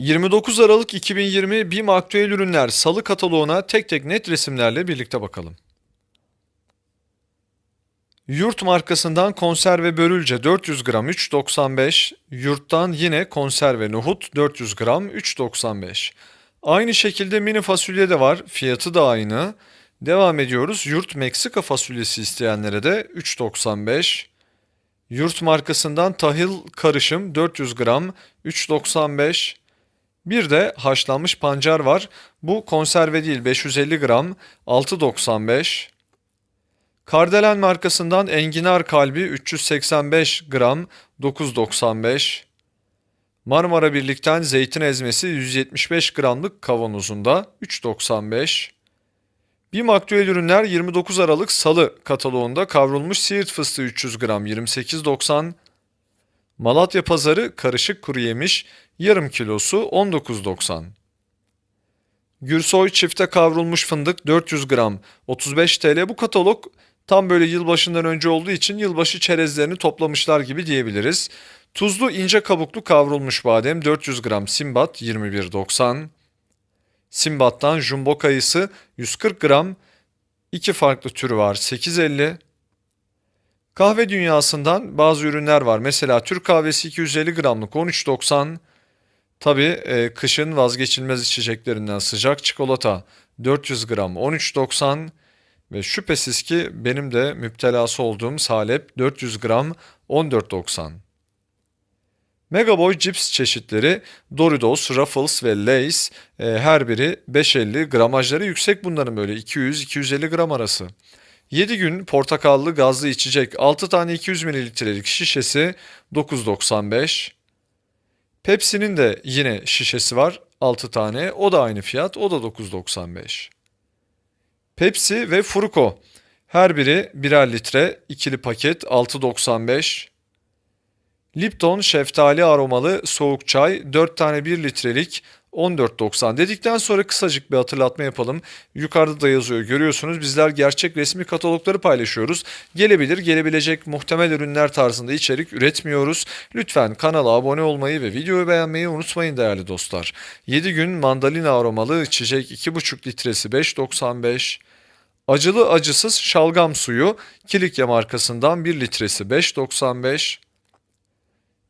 29 Aralık 2020 BİM Aktüel Ürünler Salı kataloğuna tek tek net resimlerle birlikte bakalım. Yurt markasından konserve börülce 400 gram 3.95, yurttan yine konserve nohut 400 gram 3.95. Aynı şekilde mini fasulye de var, fiyatı da aynı. Devam ediyoruz. Yurt Meksika fasulyesi isteyenlere de 3.95. Yurt markasından tahıl karışım 400 gram 3.95. Bir de haşlanmış pancar var. Bu konserve değil 550 gram 6.95. Kardelen markasından enginar kalbi 385 gram 9.95. Marmara Birlik'ten zeytin ezmesi 175 gramlık kavanozunda 3.95. BİM Aktüel Ürünler 29 Aralık Salı kataloğunda kavrulmuş siirt fıstığı 300 gram 28.90. Malatya Pazarı karışık kuru yemiş yarım kilosu 19.90. Gürsoy çifte kavrulmuş fındık 400 gram 35 TL. Bu katalog tam böyle yılbaşından önce olduğu için yılbaşı çerezlerini toplamışlar gibi diyebiliriz. Tuzlu ince kabuklu kavrulmuş badem 400 gram simbat 21.90. Simbat'tan jumbo kayısı 140 gram. iki farklı türü var 8.50. Kahve dünyasından bazı ürünler var. Mesela Türk kahvesi 250 gramlık 13.90. Tabi e, kışın vazgeçilmez içeceklerinden sıcak çikolata 400 gram 13.90 ve şüphesiz ki benim de müptelası olduğum salep 400 gram 14.90. Megaboy cips çeşitleri Doritos, Ruffles ve Lay's e, her biri 5.50 gramajları yüksek bunların böyle 200-250 gram arası. 7 gün portakallı gazlı içecek 6 tane 200 mililitrelik şişesi 9.95. Pepsi'nin de yine şişesi var 6 tane o da aynı fiyat o da 9.95. Pepsi ve Furuko her biri birer litre ikili paket 6.95. Lipton şeftali aromalı soğuk çay 4 tane 1 litrelik 14.90 dedikten sonra kısacık bir hatırlatma yapalım. Yukarıda da yazıyor görüyorsunuz bizler gerçek resmi katalogları paylaşıyoruz. Gelebilir gelebilecek muhtemel ürünler tarzında içerik üretmiyoruz. Lütfen kanala abone olmayı ve videoyu beğenmeyi unutmayın değerli dostlar. 7 gün mandalina aromalı içecek 2,5 litresi 5.95 Acılı acısız şalgam suyu Kilikya markasından 1 litresi 5.95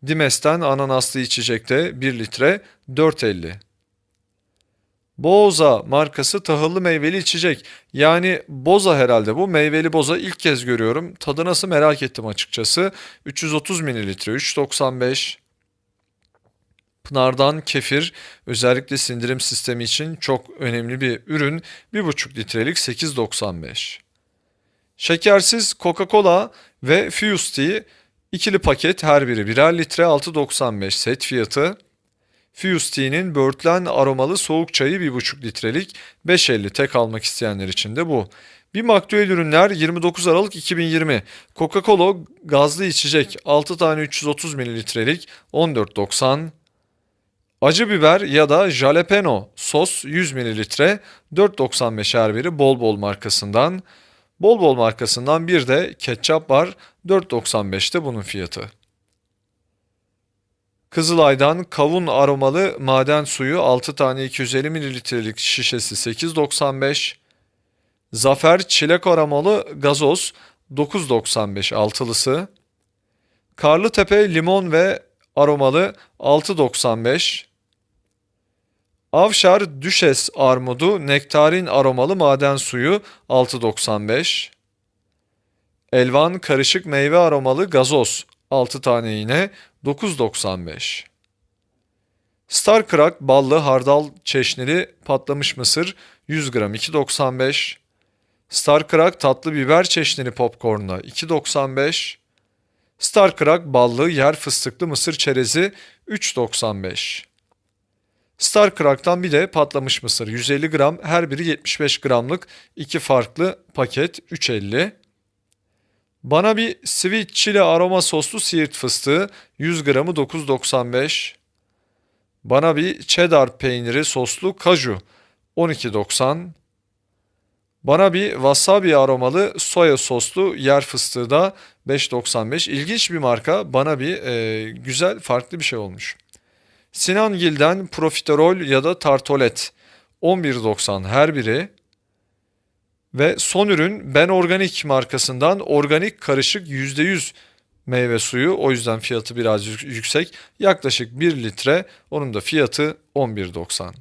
Dimes'ten ananaslı içecekte 1 litre 4.50. Boza markası tahıllı meyveli içecek. Yani boza herhalde bu. Meyveli boza ilk kez görüyorum. Tadı nasıl merak ettim açıkçası. 330 mililitre 3.95. Pınar'dan kefir özellikle sindirim sistemi için çok önemli bir ürün. 1,5 litrelik 8.95. Şekersiz Coca-Cola ve Fuse Tea ikili paket her biri birer litre 6.95 set fiyatı. Fuse Tea'nin aromalı soğuk çayı 1,5 litrelik 5.50 tek almak isteyenler için de bu. Bir maktüel ürünler 29 Aralık 2020. Coca-Cola gazlı içecek 6 tane 330 mililitrelik 14.90. Acı biber ya da jalapeno sos 100 mililitre 4.95 her biri bol bol markasından. Bol bol markasından bir de ketçap var 4.95'te bunun fiyatı. Kızılay'dan kavun aromalı maden suyu 6 tane 250 mililitrelik şişesi 8.95. Zafer çilek aromalı gazoz 9.95 altılısı. Karlıtepe limon ve aromalı 6.95. Avşar Düşes armudu nektarin aromalı maden suyu 6.95. Elvan karışık meyve aromalı gazoz 6 tane yine 9.95. Star Crack ballı hardal çeşnili patlamış mısır 100 gram 2.95. Star Crack tatlı biber çeşnili popcornla 2.95. Star Crack ballı yer fıstıklı mısır çerezi 3.95. Star Crack'tan bir de patlamış mısır 150 gram her biri 75 gramlık iki farklı paket 3.50. Bana bir sweet chili aroma soslu siirt fıstığı 100 gramı 9.95. Bana bir cheddar peyniri soslu kaju 12.90. Bana bir wasabi aromalı soya soslu yer fıstığı da 5.95. İlginç bir marka. Bana bir e, güzel farklı bir şey olmuş. Sinangil'den profiterol ya da tartolet 11.90 her biri. Ve son ürün Ben Organik markasından organik karışık %100 meyve suyu. O yüzden fiyatı biraz yüksek. Yaklaşık 1 litre. Onun da fiyatı 11.90.